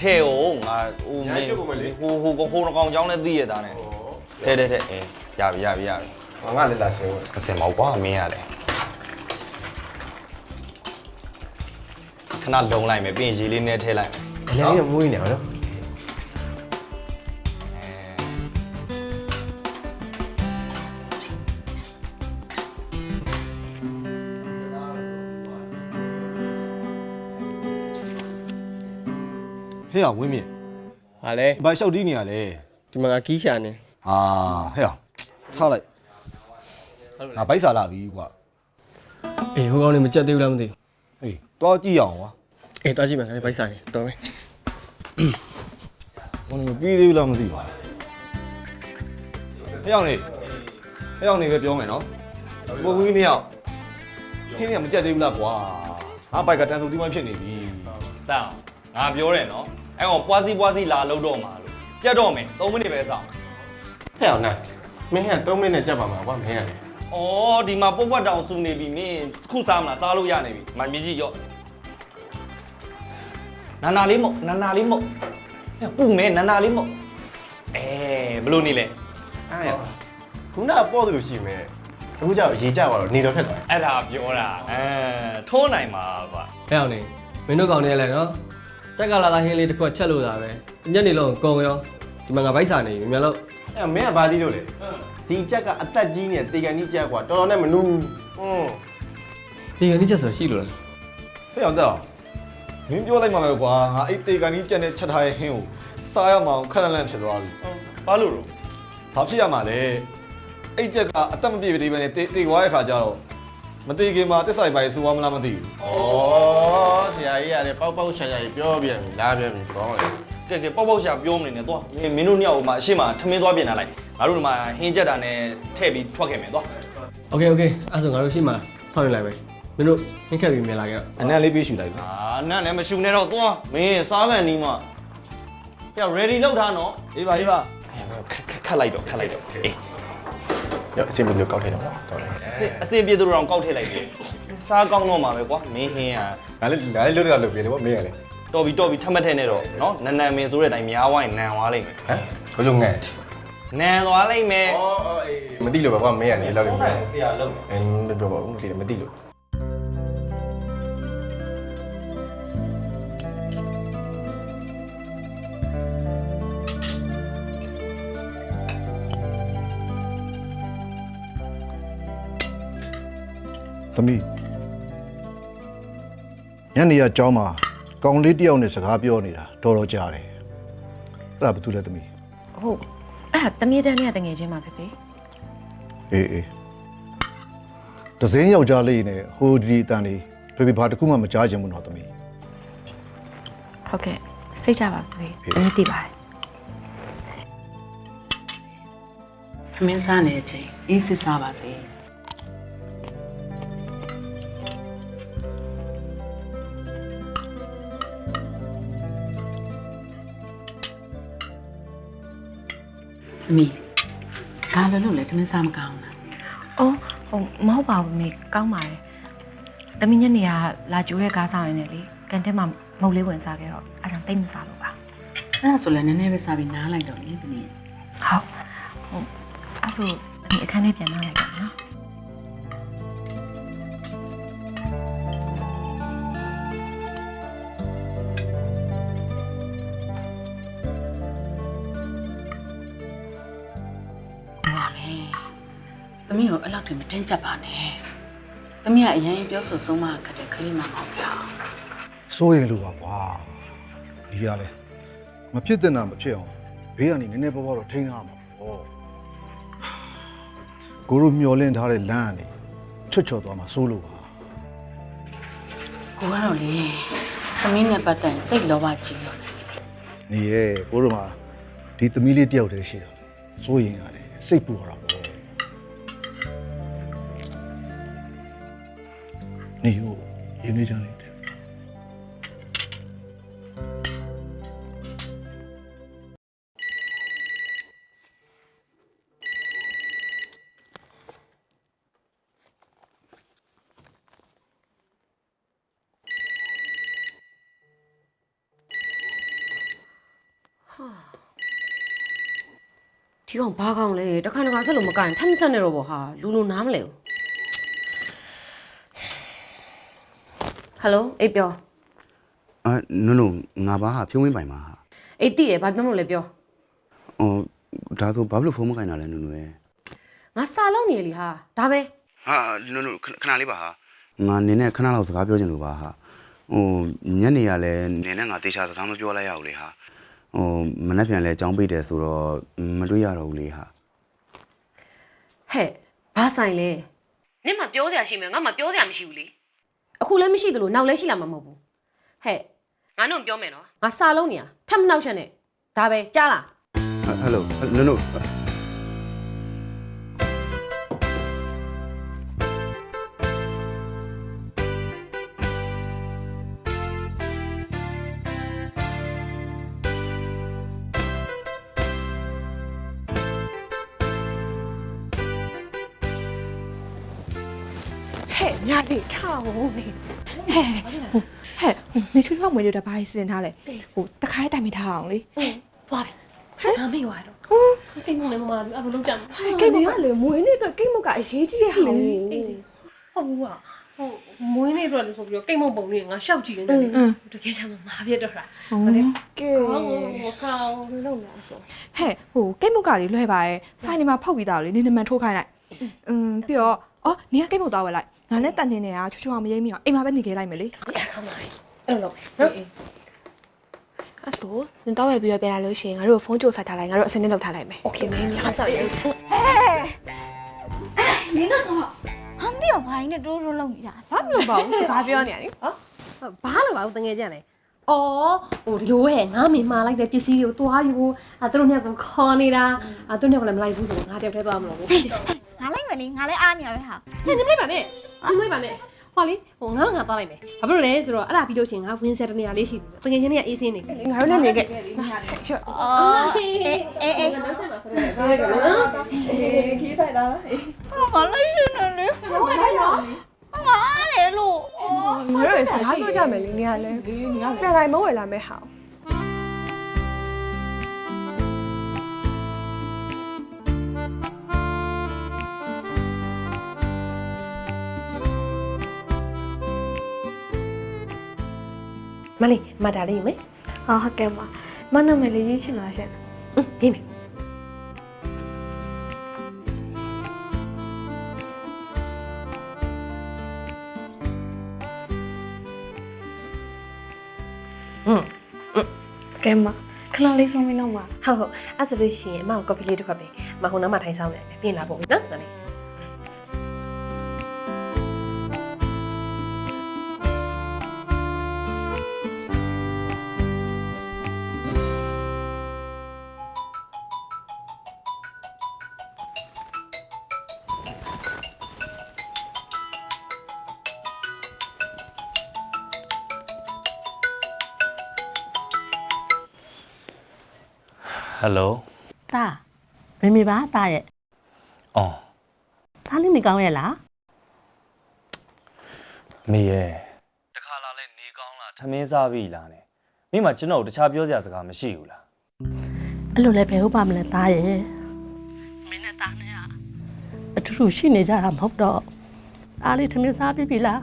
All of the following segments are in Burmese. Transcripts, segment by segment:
ထဲအောင်ငါဟိုမင်းဟိုဟိုဟိုဟိုကောင်ကြောင်းနဲ့သိရတာနဲ့ထဲထဲထဲအေးရပြီရပြီရပြီငါလည်းလာစင်ဝင်အစင်မောက်ကွာမင်းရတယ်ခဏလုံလိုက်မယ်ပြင်ရေလေးနဲ့ထဲလိုက်မယ်အလည်းကြီးမွေးနေပါတော့ ဟဲ့အောင်ဝင်းမြင့်ဟာလေဘာလျှောက်တီးနေရလဲဒီမှာငါကီးရှာနေဟာဟဲ့အောင်ထားလိုက်ငါဘိုက်စာလာပြီကွာအေးဟိုကောင်နေမကြက်သေးဘူးလားမသိဟေးတွားကြည့်အောင်ကွာဘူးအေးတွားကြည့်မယ်ခါလေးဘိုက်ဆိုင်တော်မယ်ဘုံမပြီးသေးဘူးလားမသိပါဟဲ့အောင်နေဟဲ့အောင်နေပဲပြောမယ်နော်ဘုံကြီးနှစ်ယောက်ခင်းနေမကြက်သေးဘူးလားကွာငါဘိုက်ကတန်ဆူတီးမှဖြစ်နေပြီတန်ငါပြောတယ်နော် အဲ့ကောင်ပွားစီပွားစီလာလို့တော့မှာလို့ကြက်တော့မယ်3မိနစ်ပဲစောင့်ဟဲ့အောင်နိုင်မင်းက3မိနစ်နဲ့ကြက်ပါမှာကွာမင်းရတယ်။အော်ဒီမှာပုတ်ပွက်တောင်ဆူနေပြီမင်းခုစားမလားစားလို့ရနေပြီ။မမြကြီးရော့။နာနာလေးမို့နာနာလေးမို့။ဟဲ့ပူမဲနာနာလေးမို့။အဲဘလို့နေလဲအားရခုနကပေါ့တယ်လို့ရှိမယ်အခုကျတော့ရေကြသွားတော့နေတော့ထက်သွား။အဲ့ဒါပြောတာ။အဲထိုးနိုင်မှာကွာဟဲ့အောင်နေမင်းတို့ကောင်နေလဲနော် တက်ကလာတာဟင်းလေးတစ်ခွက်ချက်လို့တာပဲညနေလုံးကုံရောဒီမှာငါဘိုက်စာနေပြီမြန်လို့အဲ့မင်းကဘာသီးလို့လဲဒီကြက်ကအသက်ကြီးနေတေကန်ကြီးကြက်ကွာတော်တော်နဲ့မနူးဟွန်းဒီကနေ့ချက်ဆိုရှိလို့လားဟဲ့အောင်ကြောက်မင်းပြောလိုက်မှာပဲကွာငါအဲ့တေကန်ကြီးကြက်နဲ့ချက်ထားတဲ့ဟင်းကိုစားရမအောင်ခက်လန့်လန့်ဖြစ်သွားပြီ။ဘာလို့လို့ဘာဖြစ်ရမှာလဲအဲ့ချက်ကအသက်မပြည့်သေးပဲနဲ့တေတေသွားတဲ့ခါကျတော့မတေခင်မှာတက်ဆိုင်ပါရေးဆိုသွားမလားမသိဘူးဩဆရာကြီးရ တယ်ပေါက်ပေါက်ရှာရှာကြီးပြောပြန်ပြီလာပြန်ပြီကောင်းတယ် ။ကဲကဲပေါက်ပေါက်ရှာပြောမနေနဲ့သွား။မင်းမင်းတို့ညောက်မှာအရှိမထမင်းသွားပြင်လာလိုက်။ငါတို့ဒီမှာဟင်းချက်တာနဲ့ထည့်ပြီးထွက်ခဲ့မယ်သွား โอเคโอเคအဲ့ဆိုငါတို့ရှိမှဆောက်နေလိုက်ပဲမင်းတို့ဟင်းခက်ပြီးမြန်လာခဲ့တော့ အနက်လေးပေးရှူလိုက်ပြီ ။အာနတ်လည်းမရှူနဲ့တော့သွား။မင်းစားကန်နီးမှာ။ပြ ready လောက်ထားနော် အေးပါအေးပါ ခက်ခက်ခက်လိုက်တော့ခက်လိုက်တော့အေး ရအစီအမံမျိုးကောက်ထဲတော့တော်တယ် အစင်အစင်ပြေသူတို့အောင်ကောက်ထည့်လိုက်ပြီ စားကောင်းတော့မှာပဲကွာမင်းဟင်းကငါလည်းငါလည်းလွတ်တော့လွတ်ပြေတယ်ဗောမင်းရတယ်တော်ပြီတော်ပြီထပ်မထဲနဲ့တော့နော်နန်နန်မင်းဆိုတဲ့အတိုင်းများဝိုင်းနန်သွားလိမ့်မယ်ဟမ်ဘယ်လိုငဲ့နန်သွားလိမ့်မယ်အော်အေးမသိလို့ပဲကွာမင်းရတယ်လောက်နေတယ်ဆရာလုံးအင်းမပြောပါဘူးမသိတယ်မသိလို့သမီး ညနေရကျောင်းမှာကောင်လေးတယောက်နဲ့စကားပြောနေတာတော်တော်ကြာတယ်အဲ့ဒါဘာတူလဲသမီးဟုတ်အဲ့ဒါတမီးတန်းလေးကတငယ်ချင်းပါဖေဖေအေးအေးဒဇင်းယောက်ျားလေးနဲ့ဟိုဒီအတန်လေးဖေဖေဘာတစ်ခုမှမကြားချင်ဘူးနော်သမီးဟုတ်ကဲ့စိတ်ချပါဖေဖေတမီးသိပါတယ်ခမင်းစားနေတဲ့အချိန်အေးစစ်စားပါစေ မီဘာလို့လို့လဲတမင်းစားမကောင်းလားအော်ဟုတ်မဟုတ်ပါဘူးမေကောင်းပါတယ်တမီးညနေကလာကြိုးတဲ့ကားဆောင်ရင်းနဲ့လေကန်တင်းမှာမုတ်လေးဝင်စားခဲ့တော့အဲ့ဒါတိတ်မစားလို့ပါ။အဲ့ဒါဆိုလည်းနည်းနည်းပဲစားပြီးနားလိုက်တော့လေတမီးဟုတ်ဟုတ်အဲ့ဆိုတမီးအခန်းထဲပြန်လာလိုက်ပါနော်။ တမီးကိုအဲ့လောက်ထိမတင်းကြပ်ပါနဲ့။တမီးကအရင်ပြောဆိုဆုံးမခက်တဲ့ကလေးမှမဟုတ်ဘူး။စိုးရင်လို့ပါကွာဒီကလည်းမဖြစ်တဲ့နာမဖြစ်အောင်ဘေးကနေနည်းနည်းပေါ်ပေါ်တော့ထိန်းထားမှာပေါ့ကိုတို့မျောလင့်ထားတဲ့လမ်းကနေချွတ်ချော်သွားမှာစိုးလို့ပါကိုကတော့လေသမီးနဲ့ပတ်သက်ရင်တိတ်လောဘကြီးလို့နေရဲ့ကိုတို့မှာဒီသမီးလေးတယောက်တည်းရှိတယ်စိုးရင်ရတယ်စိတ်ပူရတာပေါ့ ရင်းနှီးကြလိမ့်တယ်ဒီကောင်ဘာကောင်လဲတခါတခါဆက်လို့မကန်ထမ်းမဆက်နဲ့တော့ဗောဟာလူလူနားမလဲဘူး ယ်လိုအေးပြောအာနုနုငါဘာဟာဖြုံးဝင်းပိုင်မှာဟာအေးတိရယ်ဘာပြောမလို့လဲပြောဟိုဒါဆိုဘာလို့ဖုန်းမကင်တာလဲနုနုရဲ့ငါစာလုံးနေလေဟာဒါပဲဟာနုနုခဏခဏလေးပါဟာငါနင်းနဲ့ခဏလောက်စကားပြောချင်လို့ပါဟာဟိုညနေရလဲနင်းနဲ့ငါတေချာစကားမပြောလိုက်ရဘူးလေဟာဟိုမနေ့ပြန်လဲကြောင်းပိတ်တယ်ဆိုတော့မတွေ့ရတော့ဘူးလေဟာဟဲ့ဘာဆိုင်လဲနင့်မပြောစရာရှိမယ်ငါမပြောစရာမရှိဘူးလေ အခုလည်းမရှိသလိုနောက်လည်းရှိလာမှာမဟုတ်ဘူးဟဲ့ငါတို့ပြောမယ်နော်ငါစာလုံးနေရထပ်မနှောက်ရှက်နဲ့ဒါပဲကြားလားဟယ်လိုနုနု ညာလေးထားဟုတ်နေဟဲ့ဟိုဟဲ့ဟိုနေချွေးဖောက်မွေးလို့တဘာကြီးစင်ထားလဲဟိုတခါတိုင်မိထားအောင်လေ သွားပြီငါမေ့သွားတော့ကိတ်မနဲ့မမဘူးအဘလုံးကြမ်း ကိတ်မကလေမွေးနေတဲ့ကိတ်မကအရေးကြီးတဲ့ဟာကို ဟုတ်ဘူးอ่ะဟိုမွေးနေတော့လို့ဆိုပြီးတော့ကိတ်မပုံလေးငါရှောက်ကြည့်နေတယ်လေတကယ်တမ်းမာပြတ်တော့တာ ဟုတ်ကဲ့ ကောင်းကောင်းလုံးလာဆို ဟဲ့ဟိုကိတ်မကလေးလွှဲပါရဲ့ဆိုင်နေမှာဖောက်ပြီးသားလေနေနမန်ထိုးခိုင်းလိုက်อืมပြီးတော့အော်နေကကိတ်မသွားဝယ်လိုက် ငါနဲ့တန်တင်နေတာချွချွအောင်မရိမ့်မိအောင်အိမ်မှာပဲနေခဲ့လိုက်မယ်လေ ကောင်းပါပြီအဲ့လိုလုပ်နော် အဲ့ဆိုနင်တော့ဝယ်ပြီးတော့ပြန်လာလို့ရှိရင်ငါတို့ဖုန်းကြိုဆက်ထားလိုက်ငါတို့အစင်းနဲ့လောက်ထားလိုက်မယ် โอเคမင်းများဆောက်ရ နင်တို့ကဟမ်ဒီဘာင်းနဲ့တိုးတိုးလုံးနေတာ ဘာမလို့ပါဘူးစကားပြောနေရလေ ဘာလို့ပါဦးတငယ်ကြလဲအော်ဟိုဒီလိုဟဲ့ငါမင်းမာလိုက်တဲ့ပစ္စည်းတွေကိုသွားယူအဲသူတို့ညကခေါ်နေတာအဲသူတို့ညကလည်းမလိုက်ဘူးဆိုတော့ငါတယောက်တည်းသွားမလို့ဘူး ငါလိုက်မယ်လေငါလည်းအားနေရပဲဟာ ဟဲ့နင်လိုက်ပါနဲ့ နင်လိုက်ပါနဲ့ဟောလေဟိုငါငါသွားလိုက်မယ်ဘာဖြစ်လို့လဲဆိုတော့အဲ့ဒါပြီးလို့ရှိရင်ငါဝင်းဆက်တနေရာလေးရှိပြီတငယ်ချင်းတွေကအေးစင်းနေတယ်ငါတို့လည်းနေခဲ့အော်အေးအေးအေးနောက်ဆက်မှာဆိုတော့ဘယ်ကနော်ခီးဆိုင်တာလားဘာလို့ရှင်နေလဲငါအားတယ်လို့ငါတို့စကားပြောကြမယ်လေနေရလဲပြန်လိုက်မဝယ်လာမယ်ဟာ မလေးမတာလေးမယ်ဟောဟုတ်ကဲ့ပါမနာမည်လေးရေးချင်လားရှင်ရေးမယ်ကဲမခဏလေးဆုံးမင်းတော့ပါဟုတ်ဟုတ်အဲ့ဆိုလို့ရှိရင်အမကိုကော်ဖီလေးတစ်ခွက်ပေးမဟိုနားမှာထိုင်ဆောင်နေတယ်ပြင်လာဖို့နော်မလေး ဟယ်လိုတာမေမေပါတာရဲ့အော်သားလေးနေကောင်းရဲ့လားမေရဲ့တခါလာလဲနေကောင်းလားထမင်းစားပြီလားနဲ့မိမကျွန်တော်တခြားပြောစရာစကားမရှိဘူးလားအဲ့လိုလည်းဘယ်ဟုတ်ပါမလဲသားရဲ့မင်းနဲ့သားနဲ့ကအထူးထူးရှိနေကြတာမဟုတ်တော့အားလေးထမင်းစားပြီပြီလား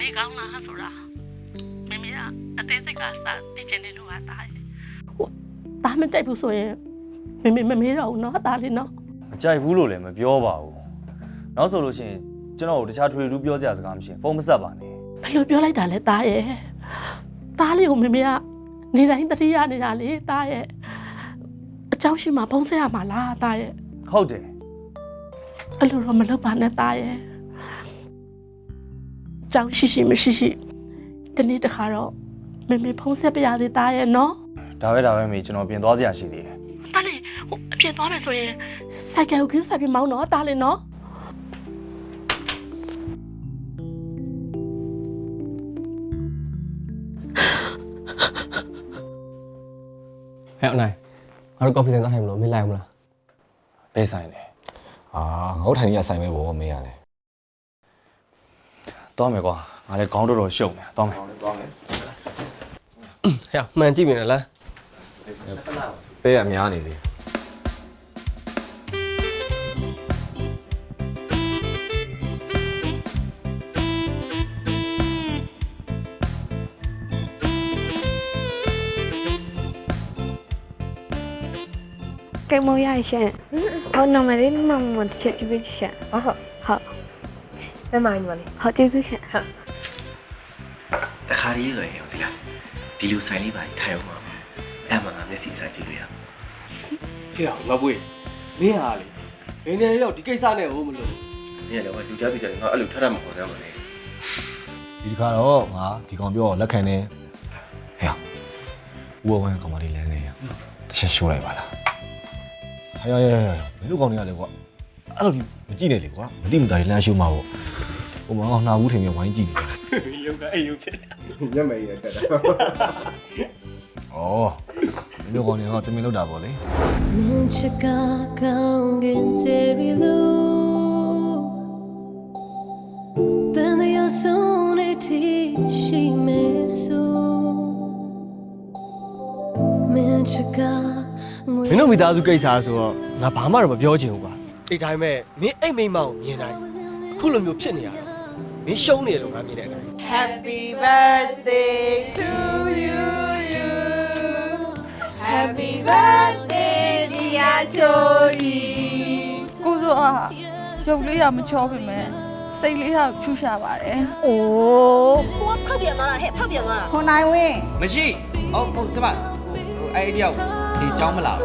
နေကောင်းလားဆိုတာမေမေကအသေးစိတ်ကစားသိချင်တယ်လို့ကသားရဲ့ဟို သားမကြိုက်ဘူးဆိုရင်မေမေမမေးတော့ဘူးနော်သားလေးနော် မကြိုက်ဘူးလို့လည်းမပြောပါဘူးနောက်ဆိုလို့ရှိရင်ကျွန်တော်တို့တခြားထွေထူးပြောစရာစကားမရှိရင်ဖုန်းမဆက်ပါနဲ့ ဘယ်လိုပြောလိုက်တာလဲသားရဲ့သားလေးကိုမေမေကနေတိုင်းတတိယနေတာလေသားရဲ့အเจ้าရှိမှဖုံးဆက်ရမှာလားသားရဲ့ ဟုတ်တယ် အဲ့လိုတော့မလုပ်ပါနဲ့သားရဲ့ကြောင်ရှိရှိမရှိရှိဒီနေ့တခါတော့မေမေဖုံးဆက်ပြရစီသားရဲ့နော် ဒါပဲဒါပဲမေကျွန်တော်ပြင်သွားစရာရှိသေးတယ်တားလေဟိုအပြင်သွားမယ်ဆိုရင်စိုက်ကယ်ကိုကြီးဆက်ပြီးမောင်းတော့တားလေနော်ဟဲ့အနိုင်ငါတို့ကော်ဖီဆိုင်သွားထိုင်မလို့မင်းလိုက်အောင်မလားဘယ်ဆိုင်လဲအာငါတို့ထိုင်နေရဆိုင်ပဲဗောမင်းရတယ်သွားမယ်ကွာငါလည်းခေါင်းတော်တော်ရှုပ်နေတာသွားမယ်ဟဲ့မှန်ကြည့်မြင်လား ပဲအများနေသေးကဲမောင်ရရှင့်ဟောနံပါတ်လေးမမမတစ်ချက်ကြည့်ပေးရှင့်ဟုတ်ဟုတ်ဟုတ်မမညီမလေးဟုတ်ကျေးဇူးရှင့်ဟုတ်တခါရည်ရယ်ဟုတ်လားဒီလူဆိုင်လေးပါထိုင်အောင်ပါ အဲ့မှာငါမျက်စိစားကြည့်လို့ရဟေ့အောင်ငါပွေးမင်းဟာလေဘယ်နေရောက်ဒီကိစ္စနဲ့ဟိုမလို့နေရတော့လူကြပြီးကြငါအဲ့လိုထထမခေါ်ရမှာလေဒီတစ်ခါတော့ငါဒီကောင်ပြောလက်ခံနေဟဲ့ဦးဝဝင်းကောင်မလေးလဲနေတချက်ရှိုးလိုက်ပါလားဟာရရရမင်းတို့ကောင်တွေကလေကွာအဲ့လိုမကြည့်နဲ့လေကွာမတိမတာလမ်းရှိုးမှာပေါ့ဟိုမှာငါနှာဘူးထင်ပြီးဝိုင်းကြည့်နေရုပ်ကအဲ့ရုပ်ချစ်ညမေးရတက်တာဩ မင်းတို့ကောင်တွေကတမင်လောက်တာပေါ့လေမင်းချကကောင်းကင်ချယ်ရီလိုတန်ရဆုံးနေတီရှိမေဆိုမင်းချကငွေမင်းတို့မိသားစုကိစ္စဆိုတော့ငါဘာမှတော့မပြောချင်ဘူးကွာဒီတိုင်းပဲမင်းအိမ်မိမ့်မအောင်မြင်တိုင်းခုလိုမျိုးဖြစ်နေရတော့မင်းရှုံးနေတယ်လို့ငါမြင်တဲ့အတိုင်း Happy birthday Happy birthday dear Chori ကိုစိုးအားရုပ်လေးကမချောပြင်မဲ့စိတ်လေးကဖြူရှာပါတယ် အိုးကိုကဖောက်ပြန်သွားတာဟဲ့ဖောက်ပြန်သွားတာ ခွန်နိုင်ဝင်း မရှိဟုတ်ဟုတ်စမအဲ့ဒီတယောက်ဒီเจ้าမလား